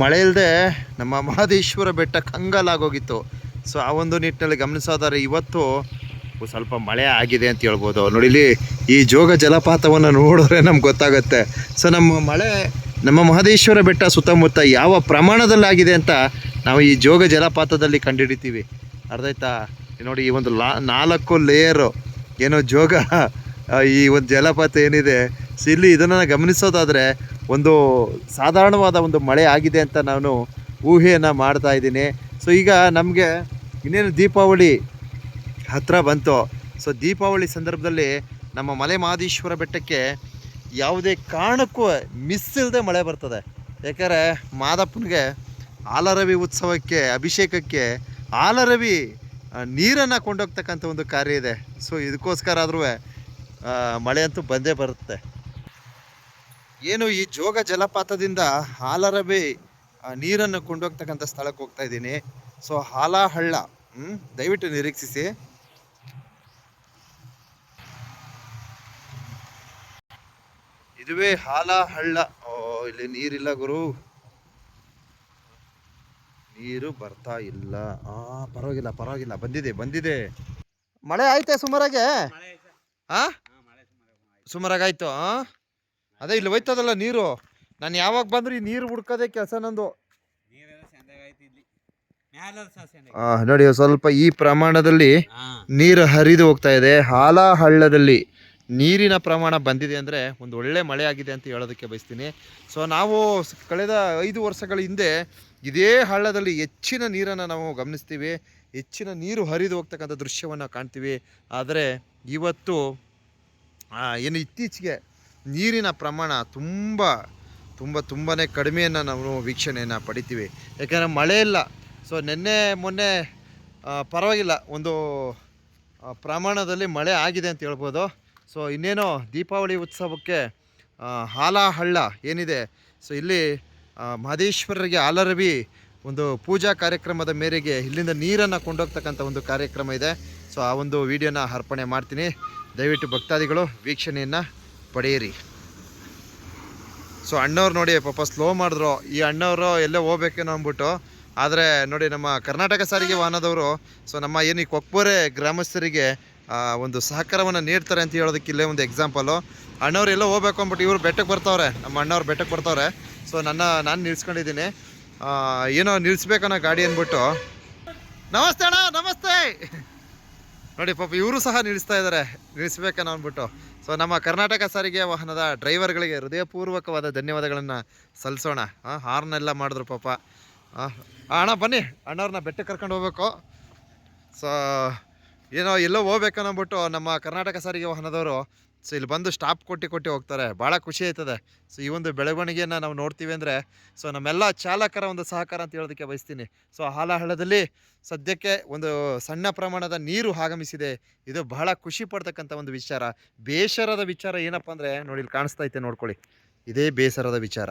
ಮಳೆ ಇಲ್ಲದೆ ನಮ್ಮ ಮಹದೇಶ್ವರ ಬೆಟ್ಟ ಕಂಗಾಲಾಗೋಗಿತ್ತು ಸೊ ಆ ಒಂದು ನಿಟ್ಟಿನಲ್ಲಿ ಗಮನಿಸೋದಾದ್ರೆ ಇವತ್ತು ಸ್ವಲ್ಪ ಮಳೆ ಆಗಿದೆ ಅಂತ ಹೇಳ್ಬೋದು. ನೋಡಿ, ಇಲ್ಲಿ ಈ ಜೋಗ ಜಲಪಾತವನ್ನು ನೋಡಿದ್ರೆ ನಮ್ಗೆ ಗೊತ್ತಾಗುತ್ತೆ. ಸೊ ನಮ್ಮ ಮಳೆ, ನಮ್ಮ ಮಹದೇಶ್ವರ ಬೆಟ್ಟ ಸುತ್ತಮುತ್ತ ಯಾವ ಪ್ರಮಾಣದಲ್ಲಾಗಿದೆ ಅಂತ ನಾವು ಈ ಜೋಗ ಜಲಪಾತದಲ್ಲಿ ಕಂಡುಹಿಡಿತೀವಿ ಅರ್ಧಾಯ್ತಾ ನೋಡಿ, ಈ ಒಂದು ಲಾ, ನಾಲ್ಕು ಲೇಯರು ಏನೋ ಜೋಗ ಈ ಒಂದು ಜಲಪಾತ ಏನಿದೆ. ಸೊ ಇಲ್ಲಿ ಇದನ್ನು ಗಮನಿಸೋದಾದರೆ ಒಂದು ಸಾಧಾರಣವಾದ ಒಂದು ಮಳೆ ಆಗಿದೆ ಅಂತ ನಾನು ಊಹೆಯನ್ನು ಮಾಡ್ತಾ ಇದ್ದೀನಿ. ಸೊ ಈಗ ನಮಗೆ ಇನ್ನೇನು ದೀಪಾವಳಿ ಹತ್ತಿರ ಬಂತು ಸೊ ದೀಪಾವಳಿ ಸಂದರ್ಭದಲ್ಲಿ ನಮ್ಮ ಮಲೆ ಮಹದೇಶ್ವರ ಬೆಟ್ಟಕ್ಕೆ ಯಾವುದೇ ಕಾರಣಕ್ಕೂ ಮಿಸ್ ಇಲ್ಲದೆ ಮಳೆ ಬರ್ತದೆ. ಯಾಕಂದರೆ ಮಾದಪ್ಪನಿಗೆ ಆಲರವಿ ಉತ್ಸವಕ್ಕೆ, ಅಭಿಷೇಕಕ್ಕೆ ಆಲರವಿ ನೀರನ್ನು ಕೊಂಡೋಗ್ತಕ್ಕಂಥ ಒಂದು ಕಾರ್ಯ ಇದೆ. ಸೊ ಇದಕ್ಕೋಸ್ಕರ ಆದರೂ ಮಳೆ ಅಂತೂ ಬಂದೇ ಬರುತ್ತೆ. ಏನು ಈ ಜೋಗ ಜಲಪಾತದಿಂದ ಹಾಲರಬಿ ನೀರನ್ನು ಕೊಂಡೋಗ್ತಕ್ಕಂಥ ಸ್ಥಳಕ್ಕೆ ಹೋಗ್ತಾ ಇದ್ದೀನಿ. ಸೊ ಹಾಲಹಳ್ಳ ಹ್ಮ್ ದಯವಿಟ್ಟು ನಿರೀಕ್ಷಿಸಿ. ಇದುವೇ ಹಾಲಹಳ್ಳ. ಓ ಇಲ್ಲಿ ನೀರಿಲ್ಲ ಗುರು. ನೀರು ಬರ್ತಾ ಇಲ್ಲ. ಆ ಪರವಾಗಿಲ್ಲ ಪರವಾಗಿಲ್ಲ. ಬಂದಿದೆ ಬಂದಿದೆ. ಮಳೆ ಆಯ್ತಾ ಸುಮಾರಾಗೆ? ಆ? ಸುಮಾರಾಗಾಯ್ತು ಆ? ಅದೇ ಇಲ್ಲಿ ಹೋಯ್ತದಲ್ಲ ನೀರು. ನಾನು ಯಾವಾಗ ಬಂದ್ರೆ ಈ ನೀರು ಹುಡ್ಕೋದೇ ಕೆಲಸ ನಂದು. ನೋಡಿ ಸ್ವಲ್ಪ ಈ ಪ್ರಮಾಣದಲ್ಲಿ ನೀರು ಹರಿದು ಹೋಗ್ತಾ ಇದೆ. ಹಾಲ ಹಳ್ಳದಲ್ಲಿ ನೀರಿನ ಪ್ರಮಾಣ ಬಂದಿದೆ ಅಂದರೆ ಒಂದು ಒಳ್ಳೆ ಮಳೆ ಆಗಿದೆ ಅಂತ ಹೇಳೋದಕ್ಕೆ ಬಯಸ್ತೀನಿ. ಸೊ ನಾವು ಕಳೆದ ಐದು ವರ್ಷಗಳ ಹಿಂದೆ ಇದೇ ಹಳ್ಳದಲ್ಲಿ ಹೆಚ್ಚಿನ ನೀರನ್ನು ನಾವು ಗಮನಿಸ್ತೀವಿ. ಹೆಚ್ಚಿನ ನೀರು ಹರಿದು ಹೋಗ್ತಕ್ಕಂಥ ದೃಶ್ಯವನ್ನು ಕಾಣ್ತೀವಿ. ಆದರೆ ಇವತ್ತು ಏನು ಇತ್ತೀಚೆಗೆ ನೀರಿನ ಪ್ರಮಾಣ ತುಂಬ ತುಂಬ ತುಂಬಾ ಕಡಿಮೆಯನ್ನು ನಾವು ವೀಕ್ಷಣೆಯನ್ನು ಪಡಿತೀವಿ. ಯಾಕೆಂದರೆ ಮಳೆ ಇಲ್ಲ. ಸೊ ನಿನ್ನೆ, ಮೊನ್ನೆ ಪರವಾಗಿಲ್ಲ. ಒಂದು ಪ್ರಮಾಣದಲ್ಲಿ ಮಳೆ ಆಗಿದೆ ಅಂತ ಹೇಳ್ಬೋದು. ಸೊ ಇನ್ನೇನೋ ದೀಪಾವಳಿ ಉತ್ಸವಕ್ಕೆ ಹಾಲ ಹಳ್ಳ ಏನಿದೆ? ಸೊ ಇಲ್ಲಿ ಮಹದೇಶ್ವರರಿಗೆ ಆಲರವಿ ಒಂದು ಪೂಜಾ ಕಾರ್ಯಕ್ರಮದ ಮೇರೆಗೆ ಇಲ್ಲಿಂದ ನೀರನ್ನು ಕೊಂಡೋಗ್ತಕ್ಕಂಥ ಒಂದು ಕಾರ್ಯಕ್ರಮ ಇದೆ. ಸೊ ಆ ಒಂದು ವಿಡಿಯೋನ ಅರ್ಪಣೆ ಮಾಡ್ತೀನಿ. ದಯವಿಟ್ಟು ಭಕ್ತಾದಿಗಳು ವೀಕ್ಷಣೆಯನ್ನು ಪಡೆಯಿರಿ ಸೊ ಅಣ್ಣವ್ರು ನೋಡಿ ಪಾಪ ಸ್ಲೋ ಮಾಡಿದ್ರು. ಈ ಅಣ್ಣವರು ಎಲ್ಲೇ ಹೋಗ್ಬೇಕೇನೋ ಅಂದ್ಬಿಟ್ಟು. ಆದರೆ ನೋಡಿ ನಮ್ಮ ಕರ್ನಾಟಕ ಸಾರಿಗೆ ವಾಹನದವರು ಸೊ ನಮ್ಮ ಏನು ಈ ಗ್ರಾಮಸ್ಥರಿಗೆ ಒಂದು ಸಹಕಾರವನ್ನು ನೀಡ್ತಾರೆ ಅಂತ ಹೇಳೋದಕ್ಕೆ ಇಲ್ಲೇ ಒಂದು ಎಕ್ಸಾಂಪಲು ಅಣ್ಣವ್ರು ಎಲ್ಲೋ ಹೋಗ್ಬೇಕು ಅಂದ್ಬಿಟ್ಟು ಇವರು ಬೆಟ್ಟಕ್ಕೆ ಬರ್ತಾವ್ರೆ. ನಮ್ಮ ಅಣ್ಣವ್ರು ಬೆಟ್ಟಕ್ಕೆ ಬರ್ತಾವ್ರೆ. ಸೊ ನನ್ನ, ನಾನು ನಿಲ್ಸ್ಕೊಂಡಿದ್ದೀನಿ. ಏನೋ ನಿಲ್ಲಿಸ್ಬೇಕನ್ನೋ ಗಾಡಿ ಅಂದ್ಬಿಟ್ಟು. ನಮಸ್ತೆ ಅಣ್ಣ, ನಮಸ್ತೆ. ನೋಡಿ, ಪಾಪ ಇವರು ಸಹ ನಿಲ್ಲಿಸ್ತಾ ಇದ್ದಾರೆ ನಿಲ್ಲಿಸ್ಬೇಕನ್ನೋ ಅಂದ್ಬಿಟ್ಟು ಸೊ ನಮ್ಮ ಕರ್ನಾಟಕ ಸಾರಿಗೆ ವಾಹನದ ಡ್ರೈವರ್ಗಳಿಗೆ ಹೃದಯಪೂರ್ವಕವಾದ ಧನ್ಯವಾದಗಳನ್ನು ಸಲ್ಲಿಸೋಣ. ಹಾರ್ನ್ ಎಲ್ಲ ಮಾಡಿದ್ರು ಪಾಪ. ಅಣ್ಣ ಬನ್ನಿ, ಅಣ್ಣವ್ರನ್ನ ಬೆಟ್ಟಕ್ಕೆ ಕರ್ಕೊಂಡು ಹೋಗ್ಬೇಕು. ಸೊ ಏನೋ ಎಲ್ಲೋ ಹೋಗ್ಬೇಕನ್ನೋಗ್ಬಿಟ್ಟು ನಮ್ಮ ಕರ್ನಾಟಕ ಸಾರಿಗೆ ವಾಹನದವರು ಸೊ ಇಲ್ಲಿ ಬಂದು ಸ್ಟಾಪ್ ಕೊಟ್ಟು ಕೊಟ್ಟು ಹೋಗ್ತಾರೆ. ಭಾಳ ಖುಷಿ ಆಯ್ತದೆ. ಸೊ ಈ ಒಂದು ಬೆಳವಣಿಗೆಯನ್ನು ನಾವು ನೋಡ್ತೀವಿ ಅಂದರೆ, ಸೊ ನಮ್ಮೆಲ್ಲ ಚಾಲಕರ ಒಂದು ಸಹಕಾರ ಅಂತ ಹೇಳೋದಕ್ಕೆ ಬಯಸ್ತೀನಿ. ಸೊ ಹಾಲಹಳ್ಳದಲ್ಲಿ ಸದ್ಯಕ್ಕೆ ಒಂದು ಸಣ್ಣ ಪ್ರಮಾಣದ ನೀರು ಆಗಮಿಸಿದೆ. ಇದು ಬಹಳ ಖುಷಿ ಪಡ್ತಕ್ಕಂಥ ಒಂದು ವಿಚಾರ. ಬೇಸರದ ವಿಚಾರ ಏನಪ್ಪ ಅಂದರೆ ನೋಡಿ ಇಲ್ಲಿ ಕಾಣಿಸ್ತಾ ಐತೆ ನೋಡ್ಕೊಳ್ಳಿ. ಇದೇ ಬೇಸರದ ವಿಚಾರ.